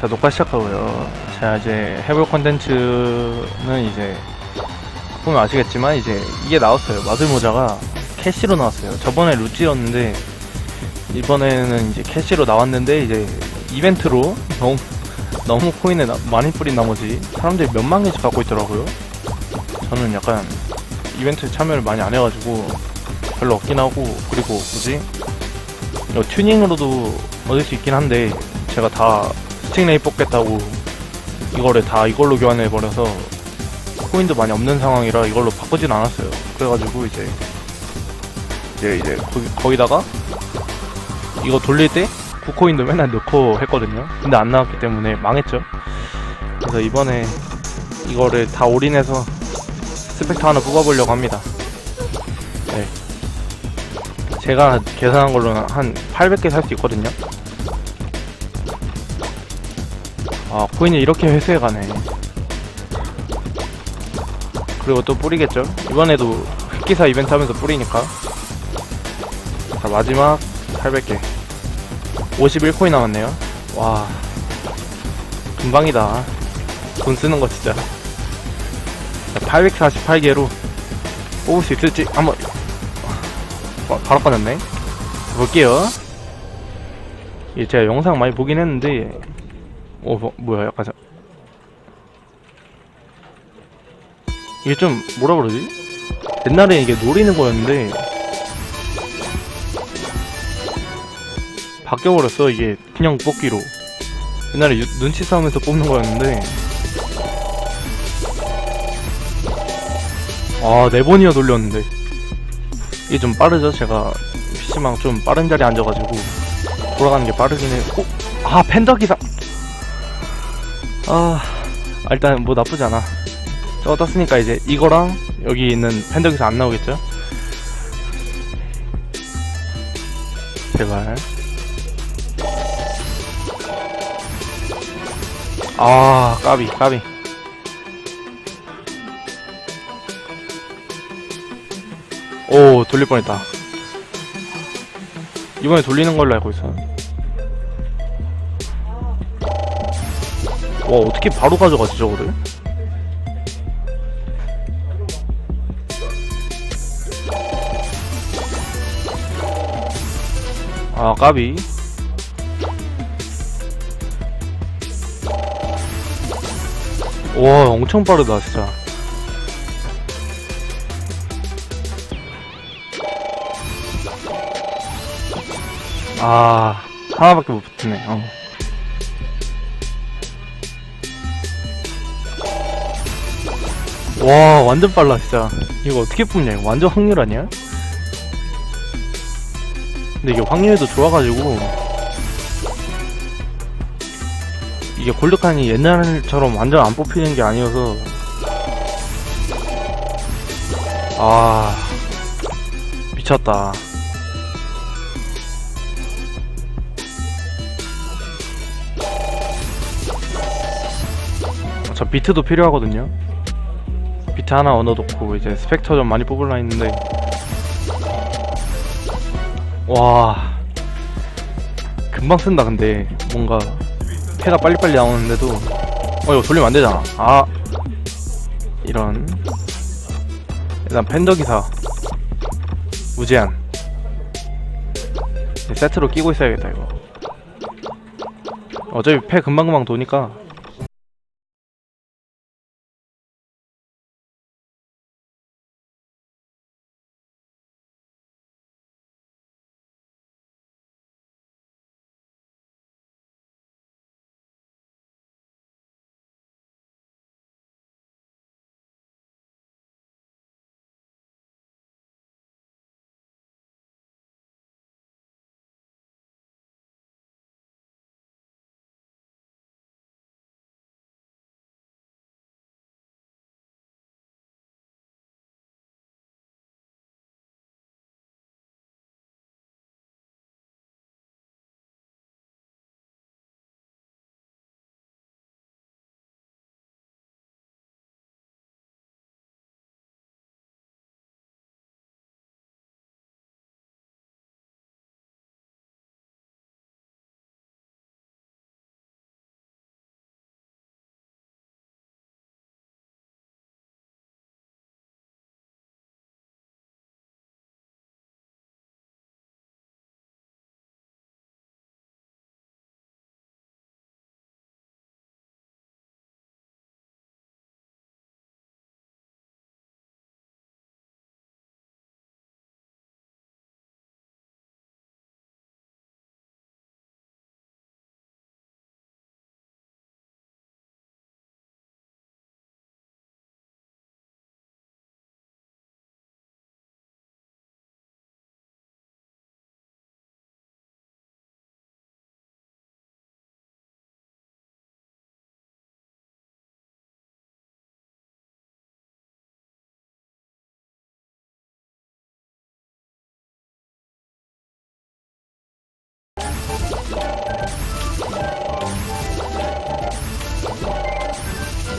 자 녹화 시작하고요. 자 이제 해볼 컨텐츠는 이제 보면 아시겠지만 이제 이게 나왔어요. 마술 모자가 캐시로 나왔어요. 저번에 루찌였는데 이번에는 이제 캐시로 나왔는데 이제 이벤트로 너무 너무 코인을 나- 많이 뿌린 나머지 사람들이 몇만 개씩 갖고 있더라고요. 저는 약간 이벤트 참여를 많이 안 해가지고 별로 없긴 하고 그리고 뭐지 튜닝으로도 얻을 수 있긴 한데 제가 다 스팅레이 뽑겠다고 이거를 다 이걸로 교환해 버려서 코인도 많이 없는 상황이라 이걸로 바꾸진 않았어요. 그래가지고 이제 이제 이제 거기, 거기다가 이거 돌릴 때 9코인도 맨날 넣고 했거든요. 근데 안 나왔기 때문에 망했죠. 그래서 이번에 이거를 다 올인해서 스펙터 하나 뽑아보려고 합니다. 네. 제가 계산한 걸로는 한 800개 살 수 있거든요. 아, 코인이 이렇게 회수해 가네. 그리고 또 뿌리겠죠? 이번에도 흑기사 이벤트 하면서 뿌리니까. 자, 마지막 800개. 51코인 남았네요. 와. 금방이다. 돈 쓰는 거 진짜. 자, 848개로 뽑을 수 있을지 한번 어, 바로 꺼냈네 볼게요 예, 제가 영상 많이 보긴 했는데 어 뭐, 뭐야 약간 자... 이게 좀 뭐라 그러지? 옛날에 이게 노리는 거였는데 바뀌어버렸어 이게 그냥 뽑기로 옛날에 유- 눈치 싸움에서 뽑는 거였는데 아, 네 번이나 돌렸는데. 이게 좀 빠르죠? 제가 PC방 좀 빠른 자리에 앉아가지고 돌아가는 게 빠르긴 해. 어? 아, 팬더 기사! 아, 아, 일단 뭐 나쁘지 않아. 저거 떴으니까 이제 이거랑 여기 있는 기사 안 나오겠죠? 제발. 아, 까비, 까비. 오 돌릴 뻔했다 이번에 돌리는 걸로 알고 있어 와 어떻게 바로 가져가지 저거를? 아 까비. 와 엄청 빠르다 진짜. 아 하나밖에 못 붙네 어. 와 완전 빨라 진짜. 이거 어떻게 뽑냐 이거. 완전 확률 아니야? 근데 이게 확률도 좋아가지고. 이게 골드칸이 옛날처럼 완전 안 뽑히는 게 아니어서. 아 미쳤다. 저 비트도 필요하거든요. 비트 하나 얻어놓고 이제 스펙터 좀 많이 뽑을라 했는데. 와. 금방 쓴다 근데. 뭔가 패가 빨리빨리 나오는데도. 어 이거 돌리면 안 되잖아. 아. 이런. 일단 팬더 기사. 무제한. 세트로 끼고 있어야겠다 이거. 어차피 패 금방금방 도니까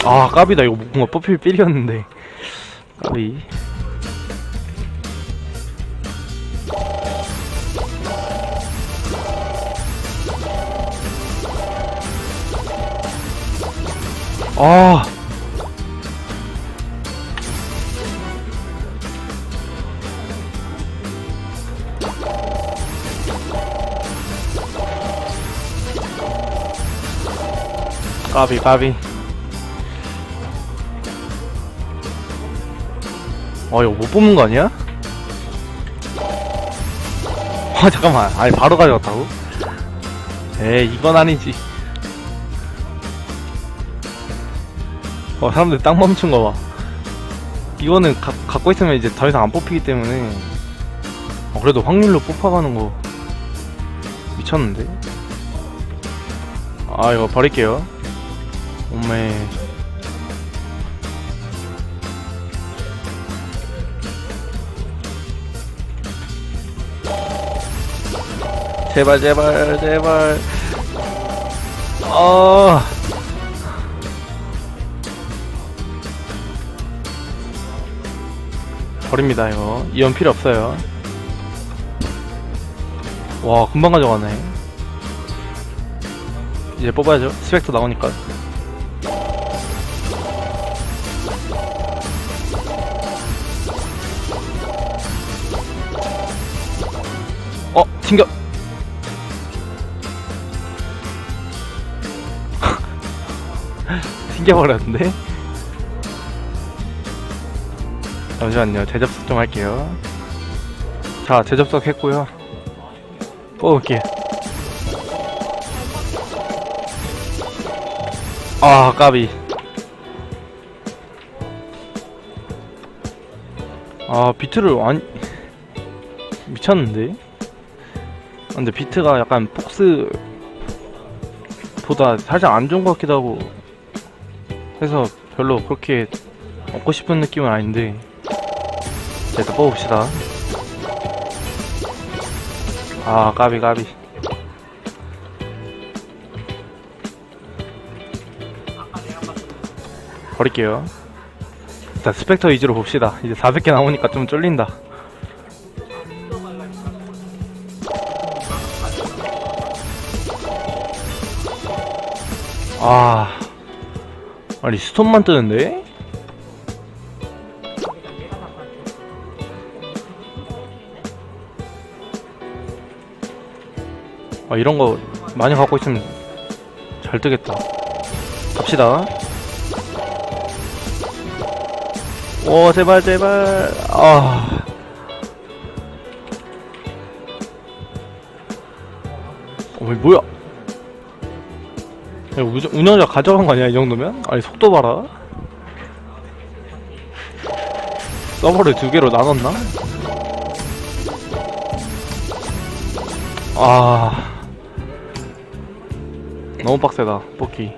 아 까비다. 이거 뭔가 뽑힐 삘이었는데. 까비. 아. 까비 까비 어 이거 못 뽑는 거 아니야? 아 잠깐만. 아니 바로 가져갔다고? 에이 이건 아니지. 어 사람들 땅 멈춘 거봐. 이거는 가, 갖고 있으면 이제 더 이상 안 뽑히기 때문에. 어, 그래도 확률로 뽑아가는 거 미쳤는데? 아 이거 버릴게요. 오메 제발 제발 제발. 아 버립니다 이거. 이건 필요 없어요. 와 금방 가져가네. 이제 뽑아야죠. 스펙터 나오니까. 어 튕겨 튕겨버렸는데? 잠시만요 재접속 좀 할게요. 자 재접속 했고요. 뽑을게 아 까비. 아 비트를 완 미쳤는데? 아, 근데 비트가 약간 폭스 보다 살짝 안 좋은 것 같기도 하고 해서 별로 그렇게 얻고 싶은 느낌은 아닌데 자 일단 뽑읍시다. 아 까비 까비. 버릴게요. 일단 스펙터 위주로 봅시다. 이제 400개 나오니까 좀 쫄린다. 아 아니 스톤만 뜨는데? 아 이런 거 많이 갖고 있으면 잘 뜨겠다. 갑시다. 오 제발 제발. 아. 어, 뭐야 야, 우- 운영자 가져간 거 아니야 이 정도면? 아니 속도 봐라. 서버를 두 개로 나눴나? 아. 너무 빡세다 뽑기.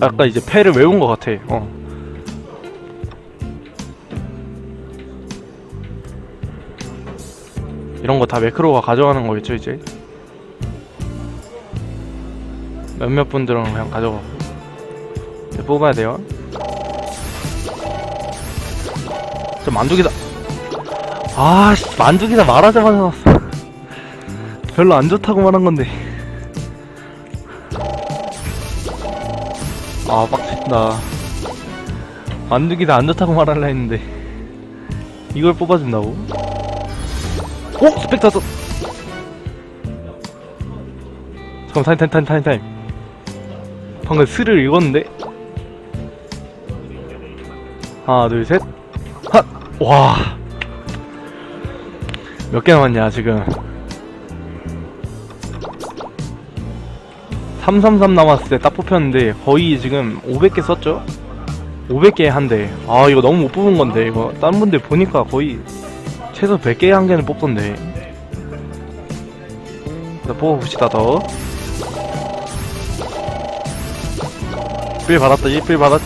아까 이제 패를 외운 것 같아 어. 이런 거 다 매크로가 가져가는 거겠죠 이제 몇몇 분들은 그냥 가져가고. 이제 뽑아야 돼요. 저 만두기다. 아씨 만두기다 말하자마자 나왔어 별로 안 좋다고 말한 건데. 아 빡친다. 만두기다 안 좋다고 말하려 했는데. 이걸 뽑아준다고? 오! 스펙 탔어 잠깐 타임 타임 타임 타임 타임 방금 스를 읽었는데 하나 둘셋 핫! 와. 몇 개 남았냐, 지금. 333 남았을 때 딱 뽑혔는데, 거의 지금 500개 썼죠? 500개 한 대. 아, 이거 너무 못 뽑은 건데, 이거. 딴 분들 보니까 거의 최소 100개 한 개는 뽑던데. 자, 뽑아봅시다, 더. 빌 받았다, 1빌 받았,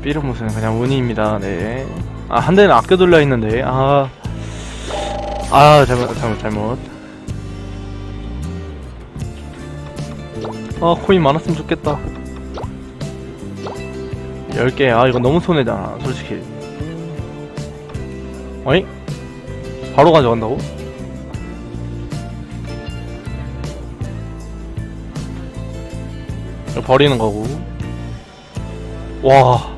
삐는 무슨 그냥 운이입니다. 네. 아, 한 대는 아껴 돌려 있는데. 아. 아, 잘못 잘못 잘못. 아 코인 많았으면 좋겠다 10개 아 이거 너무 손해잖아 솔직히 어이? 바로 가져간다고? 버리는 거고. 와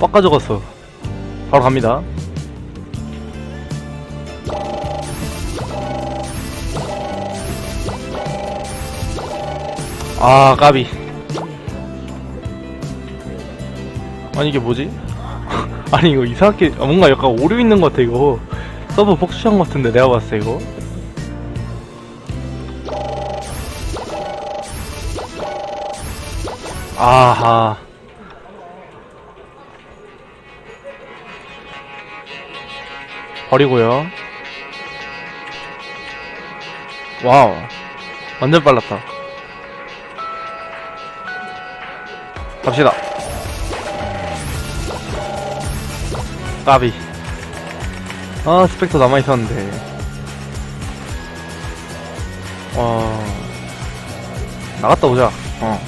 빡 가져 갔어. 바로 갑니다. 아 까비. 아니 이게 뭐지? 아니 이거 이상하게 아, 뭔가 약간 오류 있는 것 같아 이거. 서버 복수한 것 같은데 내가 봤을 때 이거 아하. 버리고요. 와우. 완전 빨랐다. 갑시다. 까비. 아 스펙터 남아있었는데. 어. 나갔다 오자. 어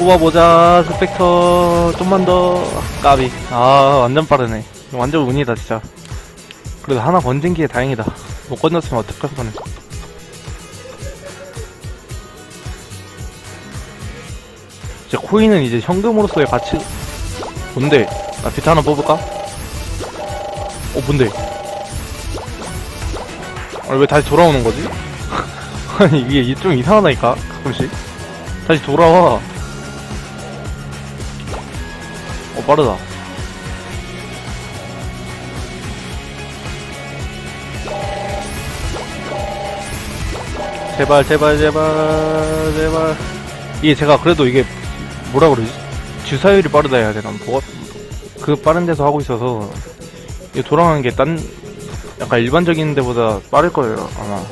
뽑아보자 스펙터. 좀만 더. 까비. 아 완전 빠르네. 완전 운이다 진짜. 그래도 하나 건진 게 다행이다. 못 건졌으면 어떡할 뻔했어. 이제 코인은 이제 현금으로서의 가치. 뭔데? 나 비트 하나 뽑을까? 어 뭔데? 아니 왜 다시 돌아오는 거지? 아니 이게 좀 이상하다니까 가끔씩. 다시 돌아와 어 빠르다. 제발 제발 제발 제발. 이게 제가 그래도 이게 뭐라 그러지? 주사율이 빠르다 해야 되나? 뭐가 그 빠른 데서 하고 있어서 이게 돌아가는 게 딴 약간 일반적인 데보다 빠를 거예요 아마.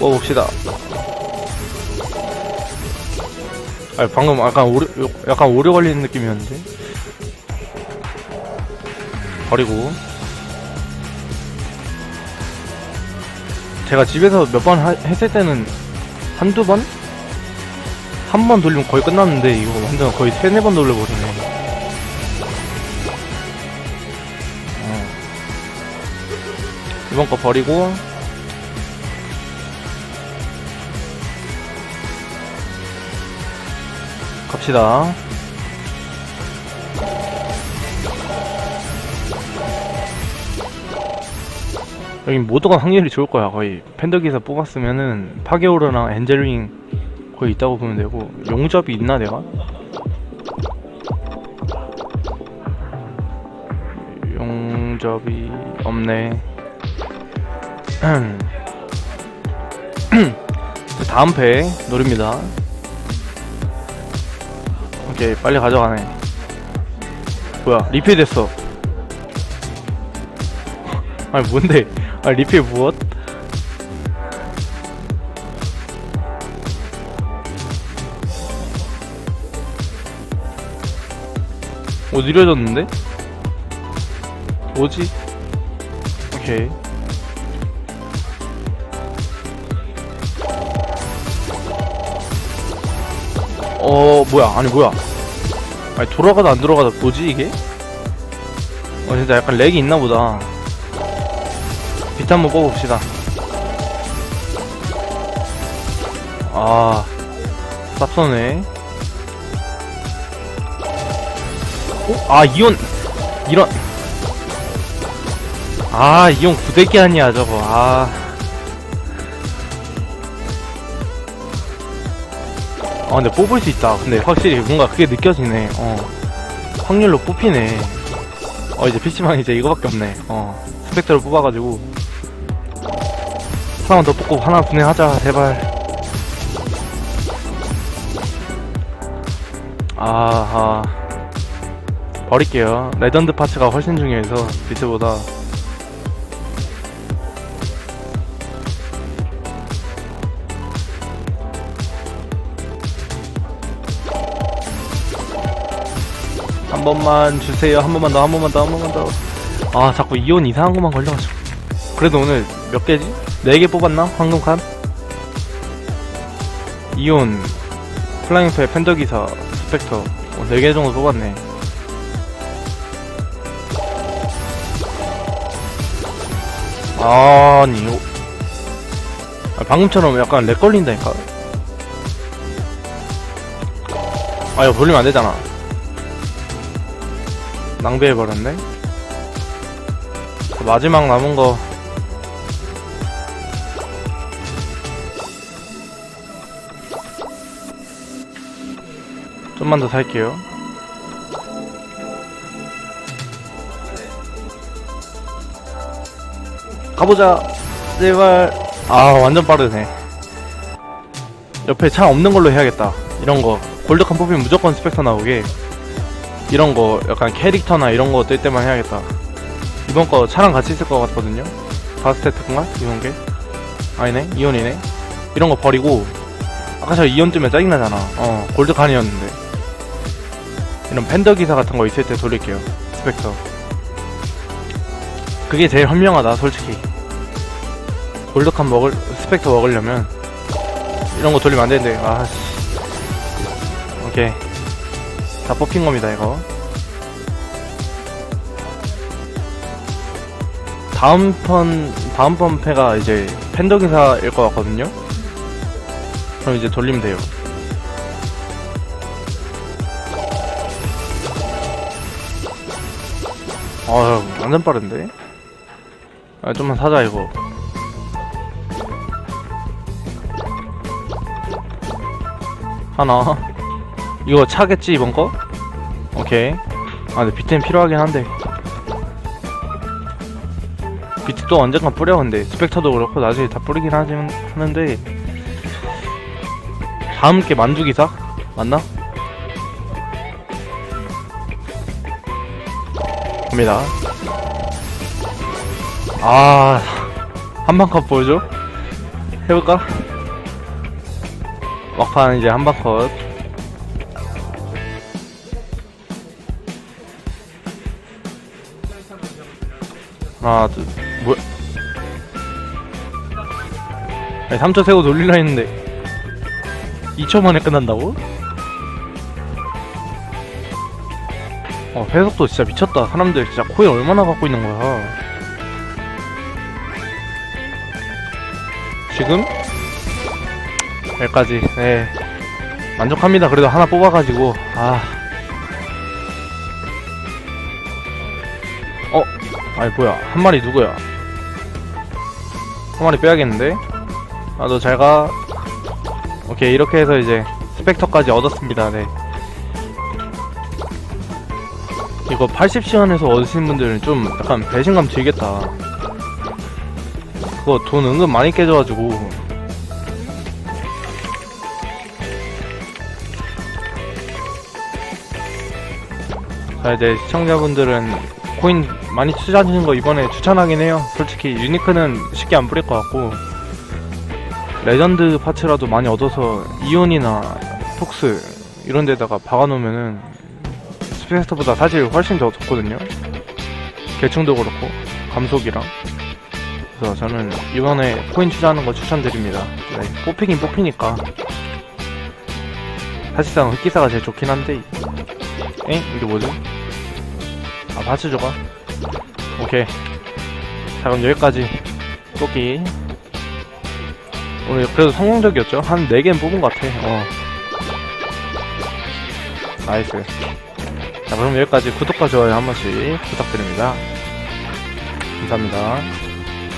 뽑읍시다 아니 방금 약간 오류 약간 오류 걸리는 느낌이었는데 버리고 제가 집에서 몇 번 했을 때는 한두 번? 한 번 돌리면 거의 끝났는데 이거 완전 거의 세네 번 돌려버리네 어. 이번 거 버리고 갑시다. 여기 모두가 확률이 좋을 거야. 거의 팬더기에서 뽑았으면은 파게오르랑 엔젤링 거의 있다고 보면 되고 용접이 있나 내가? 용접이 없네. 다음 패 노립니다 오케이 빨리 가져가네 뭐야 리필 됐어 아니 뭔데 아 리필 무엇? 오 느려졌는데? 뭐지? 오케이 어 뭐야 아니 뭐야 아니 돌아가다 안 돌아가다 뭐지 이게? 어 진짜 약간 렉이 있나 보다. 비트 한번 뽑읍시다. 아 쌉서네. 어? 아 이온 이런. 아 이온 구대기 아니야 저거. 아 아 근데 뽑을 수 있다. 근데 확실히 뭔가 그게 느껴지네. 어. 확률로 뽑히네. 어 이제 PC방 이제 이거밖에 없네. 어. 스펙터를 뽑아가지고. 하나만 더 뽑고 하나 분해하자 제발. 아하. 버릴게요. 레전드 파츠가 훨씬 중요해서 비트보다 한 번만 주세요. 한 번만 더, 한 번만 더, 한 번만 더. 아, 자꾸 이온 이상한 것만 걸려가지고. 그래도 오늘 몇 개지? 네 개 뽑았나? 황금칸? 이온, 플라잉페, 팬더기사, 스펙터. 어, 네개 정도 뽑았네. 아니, 이거. 아, 방금처럼 약간 렉 걸린다니까? 아, 이거 돌리면 안 되잖아. 낭비해버렸네? 그 마지막 남은 거. 좀만 더 살게요. 가보자. 제발. 아, 완전 빠르네. 옆에 차 없는 걸로 해야겠다. 이런 거. 골드칸 뽑히면 무조건 스펙터 나오게. 이런 거, 약간 캐릭터나 이런 거 뜰 때만 해야겠다. 이번 거 차랑 같이 있을 것 같거든요? 바스테트인가? 이런 게? 아니네? 이온이네? 이런 거 버리고, 아까 저 이온 뜨면 짜증나잖아. 어, 골드 칸이었는데. 이런 팬더 기사 같은 거 있을 때 돌릴게요. 스펙터. 그게 제일 현명하다, 솔직히. 골드 칸 먹을, 스펙터 먹으려면, 이런 거 돌리면 안 되는데, 아, 씨. 오케이. 다 뽑힌 겁니다, 이거. 다음 턴, 다음 번 패가 이제 팬더 기사일 것 같거든요? 그럼 이제 돌리면 돼요. 아, 완전 빠른데? 아, 좀만 사자, 이거. 하나. 이거 차겠지, 이번 거? 오케이. 아, 근데 비트는 필요하긴 한데. 비트 또 언젠가 뿌려, 근데. 스펙터도 그렇고, 나중에 다 뿌리긴 하지, 하는데. 다음 게 만두기사? 맞나? 갑니다. 아, 한방컷 보여줘? 해볼까? 막판 이제 한방컷. 하나, 둘, 뭐야? 아니, 3초 세고 돌리려 했는데 2초 만에 끝난다고? 어, 회속도 진짜 미쳤다. 사람들 진짜 코인 얼마나 갖고 있는 거야. 지금? 여기까지, 네. 만족합니다. 그래도 하나 뽑아가지고, 아. 아니, 뭐야. 한 마리 누구야? 한 마리 빼야겠는데? 아, 너 잘 가. 오케이, 이렇게 해서 이제 스펙터까지 얻었습니다. 네. 이거 80시간에서 얻으신 분들은 좀 약간 배신감 들겠다. 그거 돈 은근 많이 깨져가지고. 자, 이제 시청자분들은 코인 많이 투자하시는 거 이번에 추천하긴 해요. 솔직히 유니크는 쉽게 안 뿌릴 것 같고. 레전드 파츠라도 많이 얻어서 이온이나 폭스 이런 데다가 박아놓으면은 스페스터보다 사실 훨씬 더 좋거든요. 개충도 그렇고 감속이랑. 그래서 저는 이번에 코인 투자하는 거 추천드립니다. 네, 뽑히긴 뽑히니까. 사실상 흑기사가 제일 좋긴 한데. 에? 이게 뭐지? 아, 파츠 줘가? 오케이. 자, 그럼 여기까지 뽑기. 오늘 그래도 성공적이었죠? 한 4개는 뽑은 것 같아. 어. 나이스. 자, 그럼 여기까지 구독과 좋아요 한 번씩 부탁드립니다. 감사합니다.